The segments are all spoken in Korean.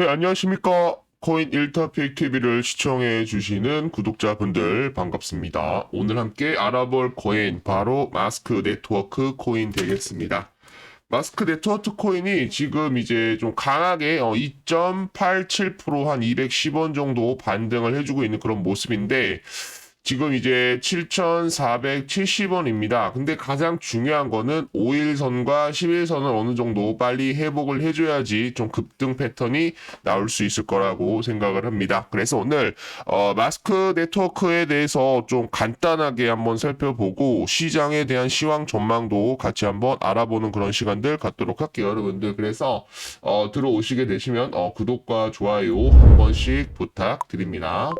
네, 안녕하십니까. 코인 1타픽 TV를 시청해 주시는 구독자분들 반갑습니다. 오늘 함께 알아볼 코인 바로 마스크 네트워크 코인 되겠습니다. 마스크 네트워크 코인이 지금 이제 좀 강하게 어, 2.87%한 210원 정도 반등을 해주고 있는 그런 모습인데 지금 이제 7,470원입니다. 근데 가장 중요한 거는 5일선과 11선을 어느 정도 빨리 회복을 해줘야지 좀 급등 패턴이 나올 수 있을 거라고 생각을 합니다. 그래서 오늘 어, 마스크 네트워크에 대해서 좀 간단하게 한번 살펴보고 시장에 대한 시황 전망도 같이 한번 알아보는 그런 시간들 갖도록 할게요, 여러분들. 그래서 어, 들어오시게 되시면 어, 구독과 좋아요 한 번씩 부탁드립니다.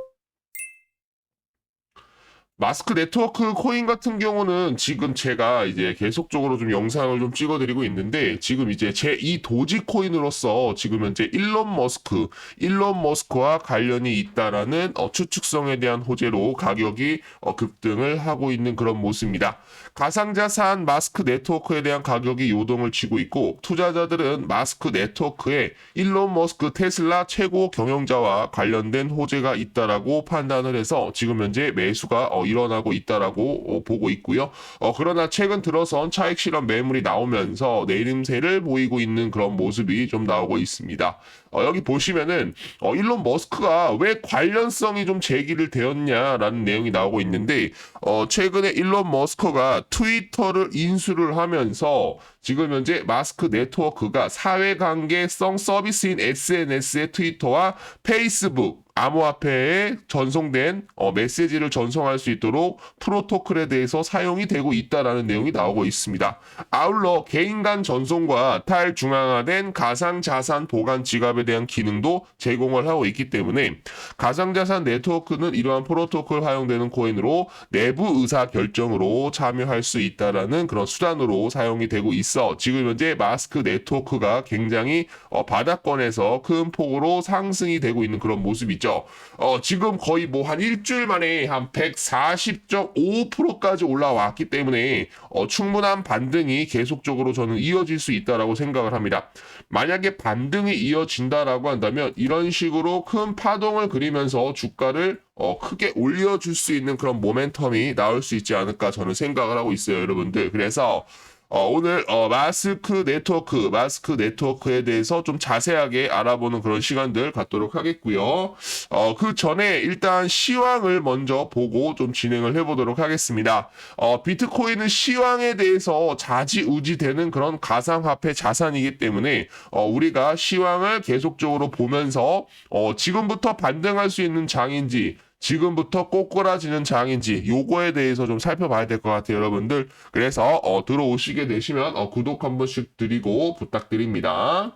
마스크 네트워크 코인 같은 경우는 지금 제가 이제 계속적으로 좀 영상을 좀 찍어드리고 있는데 지금 이제 제이 도지 코인으로서 지금 현재 일론 머스크, 일론 머스크와 관련이 있다라는 어, 추측성에 대한 호재로 가격이 어, 급등을 하고 있는 그런 모습입니다. 가상자산 마스크 네트워크에 대한 가격이 요동을 치고 있고 투자자들은 마스크 네트워크에 일론 머스크 테슬라 최고 경영자와 관련된 호재가 있다라고 판단을 해서 지금 현재 매수가 어, 일어나고 있다라고 어, 보고 있고요. 어, 그러나 최근 들어선 차익 실현 매물이 나오면서 내림세를 보이고 있는 그런 모습이 좀 나오고 있습니다. 어, 여기 보시면은 어, 일론 머스크가 왜 관련성이 좀 제기를 되었냐라는 내용이 나오고 있는데 어, 최근에 일론 머스크가 트위터를 인수를 하면서 지금 현재 마스크 네트워크가 사회관계성 서비스인 SNS의 트위터와 페이스북 암호화폐에 전송된 어, 메시지를 전송할 수 있도록 프로토콜에 대해서 사용이 되고 있다라는 내용이 나오고 있습니다. 아울러 개인 간 전송과 탈중앙화된 가상자산 보관 지갑에 대한 기능도 제공을 하고 있기 때문에 가상자산 네트워크는 이러한 프로토콜 활용되는 코인으로 내부 의사 결정으로 참여할 수 있다라는 그런 수단으로 사용이 되고 있어 지금 현재 마스크 네트워크가 굉장히 어, 바닥권에서 큰 폭으로 상승이 되고 있는 그런 모습이죠. 어, 지금 거의 뭐 한 일주일 만에 한 140.5%까지 올라왔기 때문에 어, 충분한 반등이 계속적으로 저는 이어질 수 있다라고 생각을 합니다. 만약에 반등이 이어진다라고 한다면 이런 식으로 큰 파동을 그리면서 주가를 어, 크게 올려줄 수 있는 그런 모멘텀이 나올 수 있지 않을까 저는 생각을 하고 있어요, 여러분들. 그래서 어, 오늘 어, 마스크 네트워크, 마스크 네트워크에 대해서 좀 자세하게 알아보는 그런 시간들 갖도록 하겠고요. 어, 그 전에 일단 시황을 먼저 보고 좀 진행을 해보도록 하겠습니다. 어, 비트코인은 시황에 대해서 자지우지되는 그런 가상화폐 자산이기 때문에 어, 우리가 시황을 계속적으로 보면서 어, 지금부터 반등할 수 있는 장인지 지금부터 꼬꾸라지는 장인지 요거에 대해서 좀 살펴봐야 될 것 같아요 여러분들 그래서 어, 들어오시게 되시면 어, 구독 한 번씩 드리고 부탁드립니다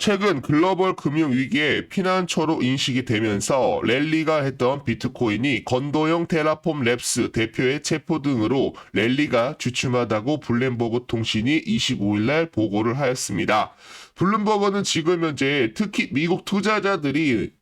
최근 글로벌 금융 위기에 피난처로 인식이 되면서 랠리가 했던 비트코인이 건도형 테라폼 랩스 대표의 체포 등으로 랠리가 주춤하다고 블룸버그 통신이 25일날 보고를 하였습니다. 블룸버그는 지금 현재 특히 미국 투자자들이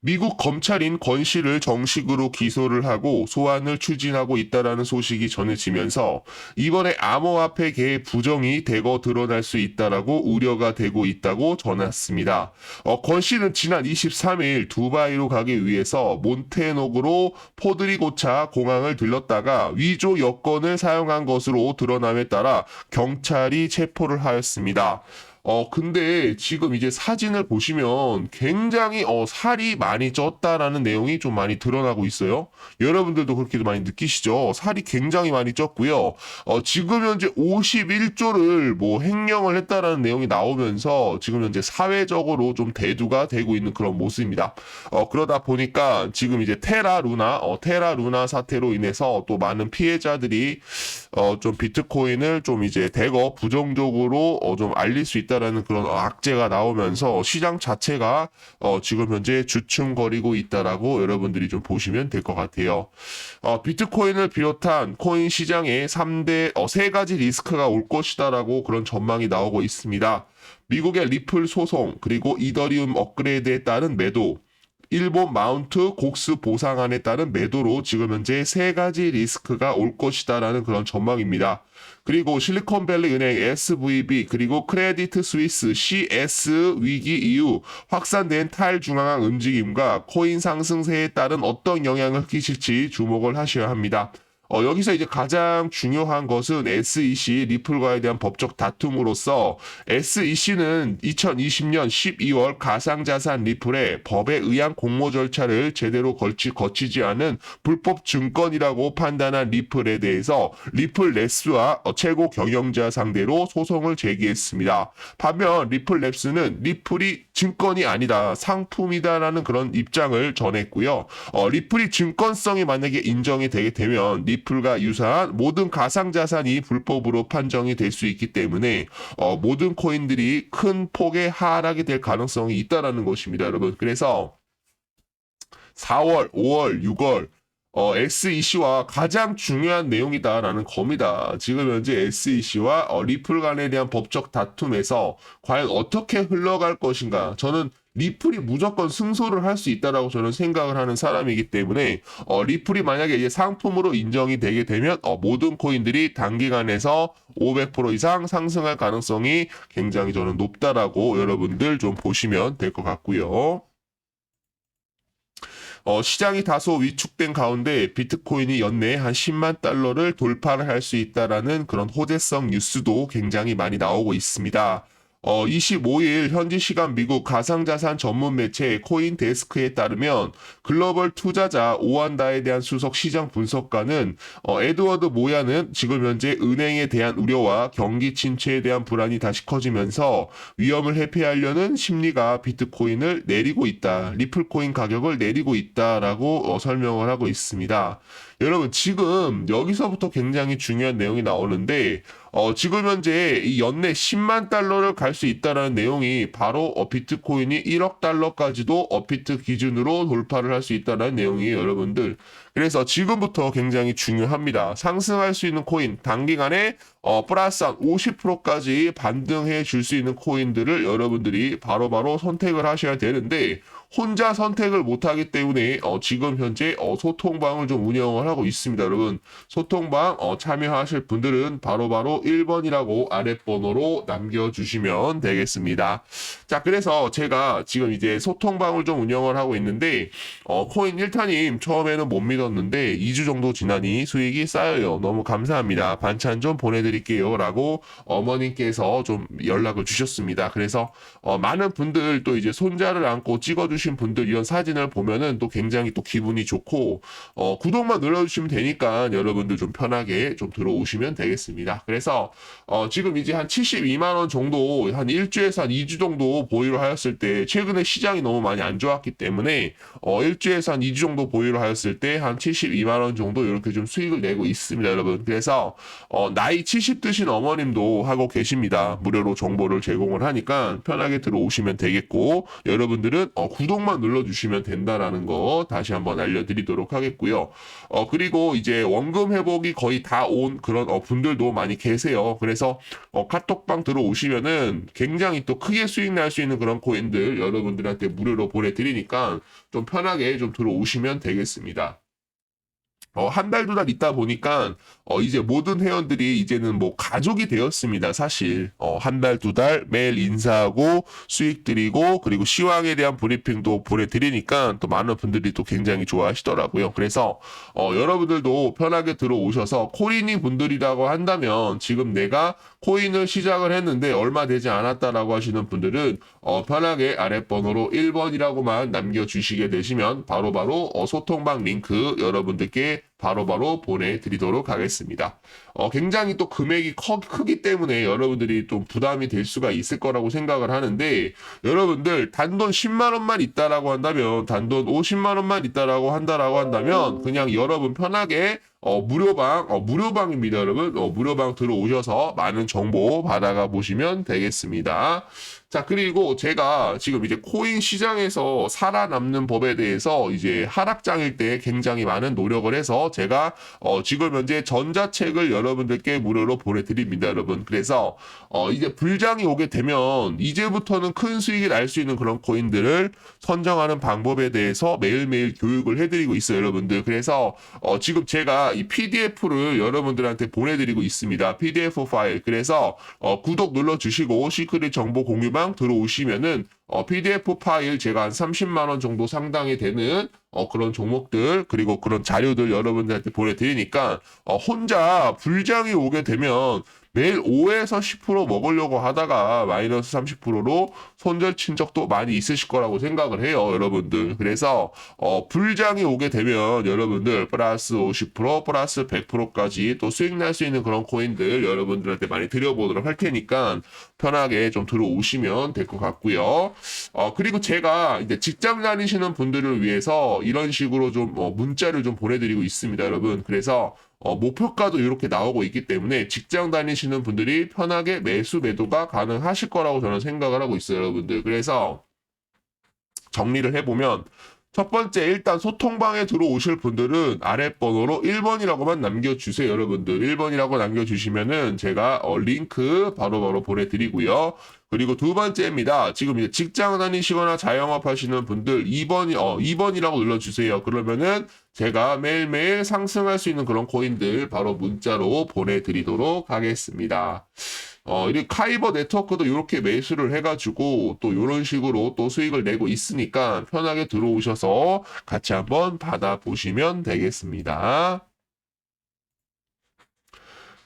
미국 검찰인 권 씨를 정식으로 기소를 하고 소환을 추진하고 있다라는 소식이 전해지면서 이번에 암호화폐계의 부정이 대거 드러날 수 있다라고 우려가 되고 있다고 전했습니다. 어, 권 씨는 지난 23일 두바이로 가기 위해서 몬테노그로 포드리고차 공항을 들렀다가 위조 여권을 사용한 것으로 드러남에 따라 경찰이 체포를 하였습니다. 어, 근데 지금 이제 사진을 보시면 굉장히 어, 살이 많이 쪘다라는 내용이 좀 많이 드러나고 있어요. 여러분들도 그렇게 많이 느끼시죠? 살이 굉장히 많이 쪘고요. 어, 지금 현재 51조를 뭐 횡령을 했다라는 내용이 나오면서 지금 현재 사회적으로 좀 대두가 되고 있는 그런 모습입니다. 어, 그러다 보니까 지금 이제 테라 루나, 어, 테라 루나 사태로 인해서 또 많은 피해자들이 어, 좀 비트코인을 좀 이제 대거 부정적으로 어, 좀 알릴 수 있다 라는 그런 악재가 나오면서 시장 자체가 어, 지금 현재 주춤거리고 있다라고 여러분들이 좀 보시면 될 것 같아요. 어, 비트코인을 비롯한 코인 시장에 3대 어, 세 가지 리스크가 올 것이다라고 그런 전망이 나오고 있습니다. 미국의 리플 소송 그리고 이더리움 업그레이드에 따른 매도 일본 마운트 곡스 보상안에 따른 매도로 지금 현재 세 가지 리스크가 올 것이다라는 그런 전망입니다. 그리고 실리콘밸리 은행 SVB 그리고 크레디트 스위스 CS 위기 이후 확산된 탈중앙화 움직임과 코인 상승세에 따른 어떤 영향을 끼칠지 주목을 하셔야 합니다. 어, 여기서 이제 가장 중요한 것은 SEC 리플과에 대한 법적 다툼으로서 SEC는 2020년 12월 가상자산 리플의 법에 의한 공모 절차를 제대로 걸치, 거치지 않은 불법 증권이라고 판단한 리플에 대해서 리플랩스와 어, 최고 경영자 상대로 소송을 제기했습니다. 반면 리플랩스는 리플이 증권이 아니다 상품이다라는 그런 입장을 전했고요. 어, 리플이 증권성이 만약에 인정이 되게 되면 리플과 유사한 모든 가상자산이 불법으로 판정이 될 수 있기 때문에 어, 모든 코인들이 큰 폭의 하락이 될 가능성이 있다라는 것입니다, 여러분. 그래서 4월, 5월, 6월 어, SEC와 가장 중요한 내용이다라는 겁니다. 지금 현재 SEC와 어, 리플 간에 대한 법적 다툼에서 과연 어떻게 흘러갈 것인가? 저는 리플이 무조건 승소를 할 수 있다라고 저는 생각을 하는 사람이기 때문에 어, 리플이 만약에 이제 상품으로 인정이 되게 되면 어, 모든 코인들이 단기간에서 500% 이상 상승할 가능성이 굉장히 저는 높다라고 여러분들 좀 보시면 될 것 같고요. 어, 시장이 다소 위축된 가운데 비트코인이 연내 한 10만 달러를 돌파를 할 수 있다라는 그런 호재성 뉴스도 굉장히 많이 나오고 있습니다. 어, 25일 현지 시간 미국 가상자산 전문 매체 코인 데스크에 따르면 글로벌 투자자 오한다에 대한 수석 시장 분석가는 어, 에드워드 모야는 지금 현재 은행에 대한 우려와 경기 침체에 대한 불안이 다시 커지면서 위험을 회피하려는 심리가 비트코인을 내리고 있다. 리플코인 가격을 내리고 있다라고 어, 설명을 하고 있습니다. 여러분 지금 여기서부터 굉장히 중요한 내용이 나오는데 어, 지금 현재 이 연내 10만 달러를 갈 수 있다라는 내용이 바로 어, 비트코인이 1억 달러까지도 어피트 기준으로 돌파를 할 수 있다라는 내용이에요, 여러분들. 그래서 지금부터 굉장히 중요합니다. 상승할 수 있는 코인 단기간에 어, 플러스 한 50%까지 반등해 줄 수 있는 코인들을 여러분들이 바로 바로 선택을 하셔야 되는데 혼자 선택을 못하기 때문에 어, 지금 현재 어, 소통방을 좀 운영을 하고 있습니다, 여러분. 소통방 어, 참여하실 분들은 바로바로 1번이라고 아랫번호로 남겨주시면 되겠습니다. 자, 그래서 제가 지금 이제 소통방을 좀 운영을 하고 있는데 어, 코인 1타님 처음에는 못 믿 었는데 2주 정도 지나니 수익이 쌓여요. 너무 감사합니다. 반찬 좀 보내드릴게요. 라고 어머님께서 좀 연락을 주셨습니다. 그래서 어, 많은 분들 또 이제 손자를 안고 찍어주신 분들 이런 사진을 보면은 또 굉장히 또 기분이 좋고 어, 구독만 눌러주시면 되니까 여러분들 좀 편하게 좀 들어오시면 되겠습니다. 그래서 어, 지금 이제 한 72만 원 정도 한 일주에서 한 2주 정도 보유를 하였을 때 최근에 시장이 너무 많이 안 좋았기 때문에 어, 일주에서 한 2주 정도 보유를 하였을 때한 72만 원 정도 이렇게 좀 수익을 내고 있습니다, 여러분. 그래서 어, 나이 70 드신 어머님도 하고 계십니다. 무료로 정보를 제공을 하니까 편하게 들어오시면 되겠고 여러분들은 어, 구독만 눌러주시면 된다라는 거 다시 한번 알려드리도록 하겠고요. 어, 그리고 이제 원금 회복이 거의 다 온 그런 어, 분들도 많이 계세요. 그래서 어, 카톡방 들어오시면은 굉장히 또 크게 수익 날 수 있는 그런 코인들 여러분들한테 무료로 보내드리니까 좀 편하게 좀 들어오시면 되겠습니다. 어, 한 달, 두 달 있다 보니까, 어, 이제 모든 회원들이 이제는 뭐 가족이 되었습니다, 사실. 어, 한 달, 두 달 매일 인사하고 수익 드리고, 그리고 시황에 대한 브리핑도 보내드리니까 또 많은 분들이 또 굉장히 좋아하시더라고요. 그래서, 어, 여러분들도 편하게 들어오셔서 코인이 분들이라고 한다면 지금 내가 코인을 시작을 했는데 얼마 되지 않았다라고 하시는 분들은, 어, 편하게 아랫번호로 1번이라고만 남겨주시게 되시면 바로바로 어, 소통방 링크 여러분들께 바로 바로 보내드리도록 하겠습니다. 어, 굉장히 또 금액이 커, 크기 때문에 여러분들이 좀 부담이 될 수가 있을 거라고 생각을 하는데 여러분들 단돈 10만 원만 있다라고 한다면 단돈 50만 원만 있다라고 한다라고 한다면 그냥 여러분 편하게 어, 무료방, 어, 무료방입니다, 여러분. 어, 무료방 들어오셔서 많은 정보 받아가 보시면 되겠습니다. 자, 그리고 제가 지금 이제 코인 시장에서 살아남는 법에 대해서 이제 하락장일 때 굉장히 많은 노력을 해서 제가 어, 지금 현재 전자책을 여러분들께 무료로 보내드립니다, 여러분. 그래서 어, 이제 불장이 오게 되면 이제부터는 큰 수익을 날수 있는 그런 코인들을 선정하는 방법에 대해서 매일매일 교육을 해드리고 있어요, 여러분들. 그래서 어, 지금 제가 이 PDF를 여러분들한테 보내드리고 있습니다. PDF 파일. 그래서 어, 구독 눌러주시고 시크릿 정보 공유 방 들어오시면은 어, PDF 파일 제가 한 30만 원 정도 상당히 되는 어, 그런 종목들 그리고 그런 자료들 여러분들한테 보내드리니까 어, 혼자 불장이 오게 되면 매일 5에서 10% 먹으려고 하다가 마이너스 30%로 손절 친 적도 많이 있으실 거라고 생각을 해요, 여러분들. 그래서 어, 불장이 오게 되면 여러분들 플러스 50% 플러스 100%까지 또 수익 날 수 있는 그런 코인들 여러분들한테 많이 드려보도록 할 테니까 편하게 좀 들어오시면 될 것 같고요. 어, 그리고 제가 이제 직장 다니시는 분들을 위해서 이런 식으로 좀 어, 문자를 좀 보내드리고 있습니다, 여러분. 그래서 어, 목표가도 이렇게 나오고 있기 때문에 직장 다니시는 분들이 편하게 매수 매도가 가능하실 거라고 저는 생각을 하고 있어요, 여러분들. 그래서 정리를 해보면 첫 번째 일단 소통방에 들어오실 분들은 아랫번호로 1번이라고만 남겨주세요 여러분들. 1번이라고 남겨주시면은 제가 어, 링크 바로 바로 보내드리고요. 그리고 두 번째입니다. 지금 이제 직장 다니시거나 자영업 하시는 분들 2번이 어 2번이라고 눌러주세요. 그러면은 제가 매일매일 상승할 수 있는 그런 코인들 바로 문자로 보내드리도록 하겠습니다 어, 이 카이버 네트워크도 이렇게 매수를 해가지고 또 이런 식으로 또 수익을 내고 있으니까 편하게 들어오셔서 같이 한번 받아보시면 되겠습니다.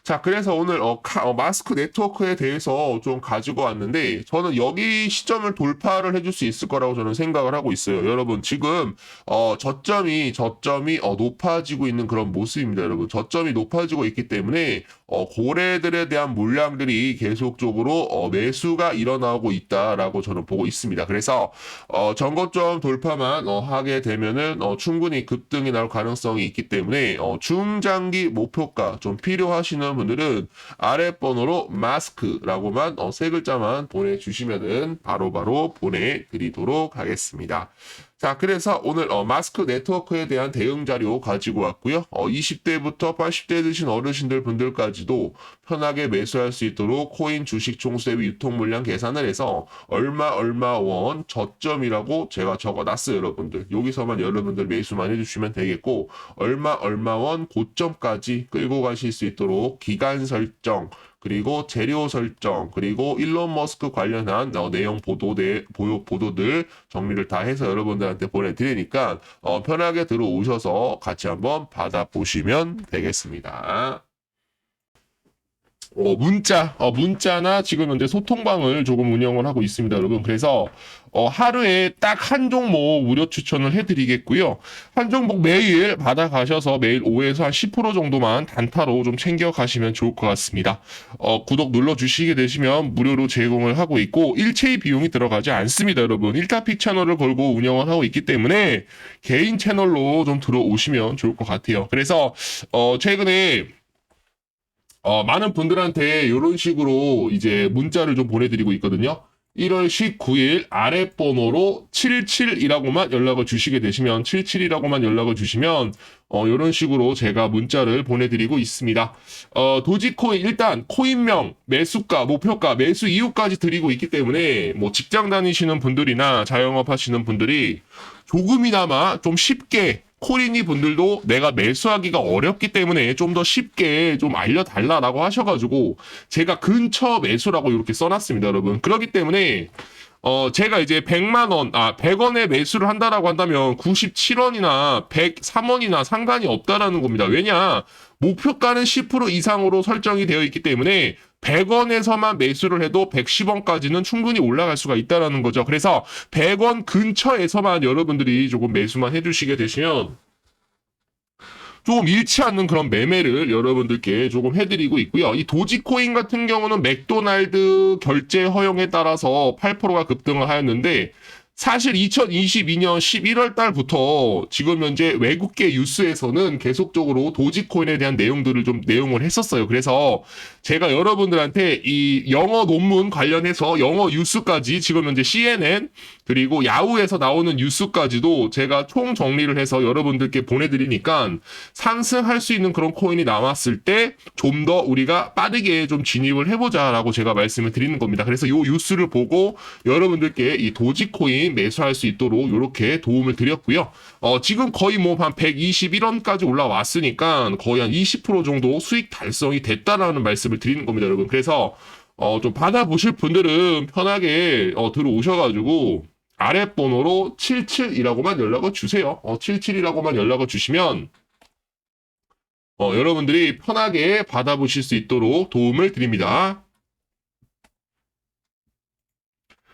자, 그래서 오늘 어, 카- 어, 마스크 네트워크에 대해서 좀 가지고 왔는데 저는 여기 시점을 돌파를 해줄 수 있을 거라고 저는 생각을 하고 있어요. 여러분 지금 어, 저점이 저점이 어, 높아지고 있는 그런 모습입니다, 여러분. 저점이 높아지고 있기 때문에 어, 고래들에 대한 물량들이 계속적으로 어, 매수가 일어나고 있다라고 저는 보고 있습니다. 그래서 어, 전고점 돌파만 어, 하게 되면은 어, 충분히 급등이 나올 가능성이 있기 때문에 어, 중장기 목표가 좀 필요하시는 분들은 아랫번호로 마스크라고만 어, 세 글자만 보내주시면은 바로바로 보내드리도록 하겠습니다. 자, 그래서 오늘 어, 마스크 네트워크에 대한 대응 자료 가지고 왔고요. 어, 20대부터 80대 드신 어르신들 분들까지도 편하게 매수할 수 있도록 코인 주식 총수대비 유통 물량 계산을 해서 얼마 얼마 원 저점이라고 제가 적어놨어요, 여러분들. 여기서만 여러분들 매수만 해주시면 되겠고 얼마 얼마 원 고점까지 끌고 가실 수 있도록 기간 설정 그리고 재료 설정, 그리고 일론 머스크 관련한 어, 내용 보도대, 보요, 보도들 정리를 다 해서 여러분들한테 보내드리니까 어, 편하게 들어오셔서 같이 한번 받아보시면 되겠습니다. 어, 문자, 어, 문자나 지금 현재 소통방을 조금 운영을 하고 있습니다, 여러분. 그래서, 어, 하루에 딱 한 종목 무료 추천을 해드리겠고요. 한 종목 매일 받아가셔서 매일 5에서 한 10% 정도만 단타로 좀 챙겨가시면 좋을 것 같습니다. 어, 구독 눌러주시게 되시면 무료로 제공을 하고 있고, 일체의 비용이 들어가지 않습니다, 여러분. 1타픽 채널을 걸고 운영을 하고 있기 때문에 개인 채널로 좀 들어오시면 좋을 것 같아요. 그래서, 어, 최근에 어, 많은 분들한테 이런 식으로 이제 문자를 좀 보내드리고 있거든요. 1월 19일 아랫번호로 77이라고만 연락을 주시게 되시면 77이라고만 연락을 주시면 어, 이런 식으로 제가 문자를 보내드리고 있습니다. 어, 도지코인 일단 코인명, 매수가, 목표가, 매수 이유까지 드리고 있기 때문에 뭐 직장 다니시는 분들이나 자영업 하시는 분들이 조금이나마 좀 쉽게 코리니 분들도 내가 매수하기가 어렵기 때문에 좀 더 쉽게 좀 알려달라라고 하셔가지고 제가 근처 매수라고 이렇게 써놨습니다, 여러분. 그렇기 때문에 어 제가 이제 100만 원, 아 100원에 매수를 한다라고 한다면 97원이나 103원이나 상관이 없다라는 겁니다. 왜냐 목표가는 10% 이상으로 설정이 되어 있기 때문에 100원에서만 매수를 해도 110원까지는 충분히 올라갈 수가 있다라는 거죠. 그래서 100원 근처에서만 여러분들이 조금 매수만 해주시게 되시면 조금 잃지 않는 그런 매매를 여러분들께 조금 해드리고 있고요. 이 도지코인 같은 경우는 맥도날드 결제 허용에 따라서 8%가 급등을 하였는데 사실 2022년 11월 달부터 지금 현재 외국계 뉴스에서는 계속적으로 도지코인에 대한 내용들을 좀 내용을 했었어요. 그래서 제가 여러분들한테 이 영어 논문 관련해서 영어 뉴스까지 지금 현재 CNN 그리고 야후에서 나오는 뉴스까지도 제가 총 정리를 해서 여러분들께 보내드리니까 상승할 수 있는 그런 코인이 남았을 때 좀 더 우리가 빠르게 좀 진입을 해보자라고 제가 말씀을 드리는 겁니다. 그래서 이 뉴스를 보고 여러분들께 이 도지코인 매수할 수 있도록 이렇게 도움을 드렸고요. 어, 지금 거의 뭐 한 121원까지 올라왔으니까 거의 한 20% 정도 수익 달성이 됐다라는 말씀을 드리는 겁니다, 여러분. 그래서 어, 좀 받아보실 분들은 편하게 어, 들어오셔가지고 아랫번호로 77이라고만 연락을 주세요. 어, 77이라고만 연락을 주시면 어, 여러분들이 편하게 받아보실 수 있도록 도움을 드립니다.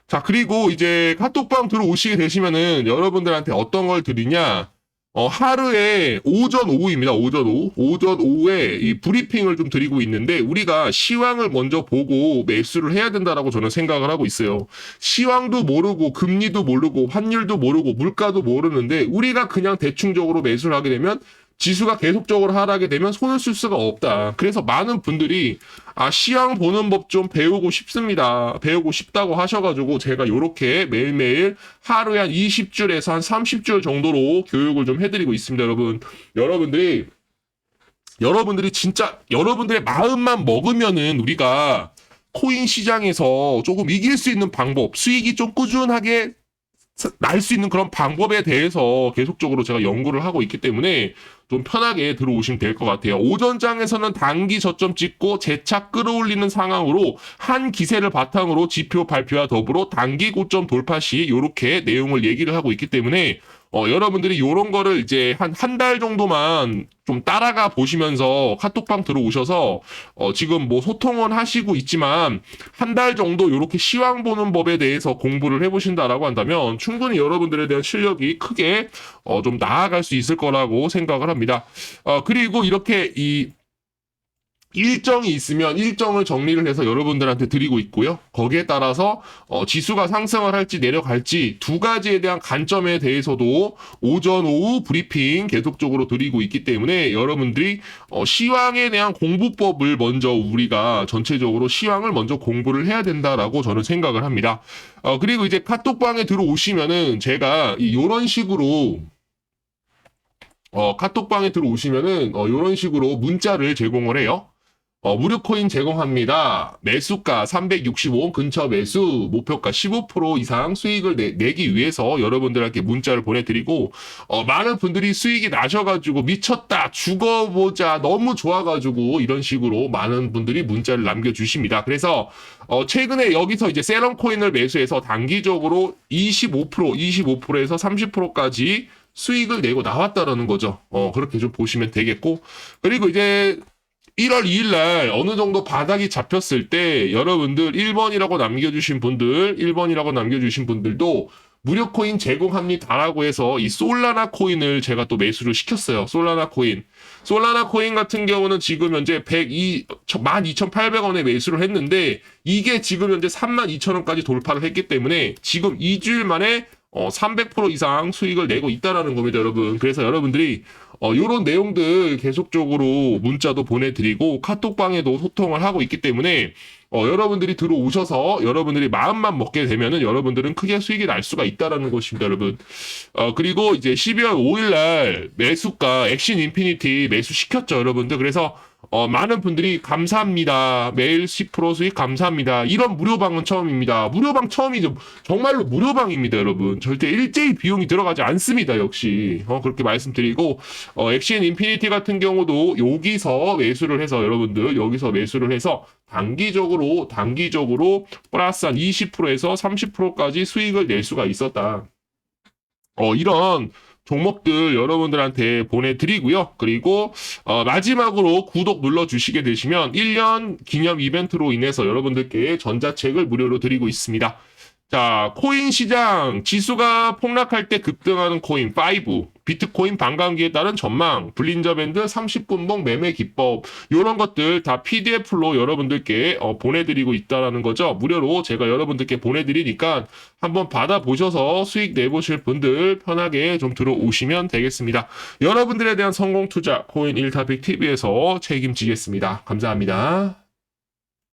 자, 그리고 이제 카톡방 들어오시게 되시면은 여러분들한테 어떤 걸 드리냐? 어, 하루에 오전 오후입니다. 오전 오후. 오전 오후에 이 브리핑을 좀 드리고 있는데 우리가 시황을 먼저 보고 매수를 해야 된다라고 저는 생각을 하고 있어요. 시황도 모르고 금리도 모르고 환율도 모르고 물가도 모르는데 우리가 그냥 대충적으로 매수를 하게 되면 지수가 계속적으로 하락하게 되면 손을 쓸 수가 없다. 그래서 많은 분들이 아 시황 보는 법 좀 배우고 싶습니다. 배우고 싶다고 하셔가지고 제가 이렇게 매일매일 하루에 한 20줄에서 한 30줄 정도로 교육을 좀 해드리고 있습니다, 여러분. 여러분들이 여러분들이 진짜 여러분들의 마음만 먹으면은 우리가 코인 시장에서 조금 이길 수 있는 방법, 수익이 좀 꾸준하게 날 수 있는 그런 방법에 대해서 계속적으로 제가 연구를 하고 있기 때문에 좀 편하게 들어오시면 될 것 같아요. 오전장에서는 단기 저점 찍고 재차 끌어올리는 상황으로 한 기세를 바탕으로 지표 발표와 더불어 단기 고점 돌파 시 이렇게 내용을 얘기를 하고 있기 때문에 어, 여러분들이 요런 거를 이제 한 한 달 정도만 좀 따라가 보시면서 카톡방 들어오셔서 어, 지금 뭐 소통은 하시고 있지만 한 달 정도 요렇게 시황 보는 법에 대해서 공부를 해보신다라고 한다면 충분히 여러분들에 대한 실력이 크게 어, 좀 나아갈 수 있을 거라고 생각을 합니다. 어, 그리고 이렇게 이 일정이 있으면 일정을 정리를 해서 여러분들한테 드리고 있고요. 거기에 따라서 어, 지수가 상승을 할지 내려갈지 두 가지에 대한 관점에 대해서도 오전 오후 브리핑 계속적으로 드리고 있기 때문에 여러분들이 어, 시황에 대한 공부법을 먼저 우리가 전체적으로 시황을 먼저 공부를 해야 된다라고 저는 생각을 합니다. 어, 그리고 이제 카톡방에 들어오시면은 제가 이런 식으로 어, 카톡방에 들어오시면은 어, 이런 식으로 문자를 제공을 해요. 어, 무료 코인 제공합니다. 매수가 365원 근처 매수, 목표가 15% 이상 수익을 내, 기 위해서 여러분들에게 문자를 보내드리고, 어, 많은 분들이 수익이 나셔가지고 미쳤다, 죽어보자, 너무 좋아가지고 이런 식으로 많은 분들이 문자를 남겨주십니다. 그래서, 어, 최근에 여기서 이제 세럼 코인을 매수해서 단기적으로 25%, 25%에서 30%까지 수익을 내고 나왔다라는 거죠. 어, 그렇게 좀 보시면 되겠고. 그리고 이제 1월 2일 날 어느 정도 바닥이 잡혔을 때 여러분들 1번이라고 남겨주신 분들, 1번이라고 남겨주신 분들도 무료 코인 제공합니다라고 해서 이 솔라나 코인을 제가 또 매수를 시켰어요. 솔라나 코인. 솔라나 코인 같은 경우는 지금 현재 102, 12,800원에 매수를 했는데 이게 지금 현재 32,000원까지 돌파를 했기 때문에 지금 2주일 만에 어, 300% 이상 수익을 내고 있다라는 겁니다, 여러분. 그래서 여러분들이 어, 요런 내용들 계속적으로 문자도 보내드리고 카톡방에도 소통을 하고 있기 때문에 어, 여러분들이 들어오셔서 여러분들이 마음만 먹게 되면은 여러분들은 크게 수익이 날 수가 있다라는 것입니다, 여러분. 어, 그리고 이제 12월 5일 날 매수가 액신 인피니티 매수 시켰죠, 여러분들. 그래서 어, 많은 분들이 감사합니다. 매일 10% 수익 감사합니다. 이런 무료방은 처음입니다. 무료방 처음이죠. 정말로 무료방입니다, 여러분. 절대 일제히 비용이 들어가지 않습니다, 역시. 어, 그렇게 말씀드리고, 어, 엑시엔 인피니티 같은 경우도 여기서 매수를 해서 여러분들, 여기서 매수를 해서 단기적으로, 단기적으로 플러스 한 20%에서 30%까지 수익을 낼 수가 있었다. 어, 이런 종목들 여러분들한테 보내드리고요. 그리고 어, 마지막으로 구독 눌러주시게 되시면 1년 기념 이벤트로 인해서 여러분들께 전자책을 무료로 드리고 있습니다. 자, 코인 시장 지수가 폭락할 때 급등하는 코인 5. 비트코인 반감기에 따른 전망, 블린저 밴드 30분봉 매매 기법 이런 것들 다 PDF로 여러분들께 어, 보내드리고 있다라는 거죠. 무료로 제가 여러분들께 보내드리니까 한번 받아보셔서 수익 내보실 분들 편하게 좀 들어오시면 되겠습니다. 여러분들에 대한 성공 투자 코인 1타픽 TV에서 책임지겠습니다. 감사합니다.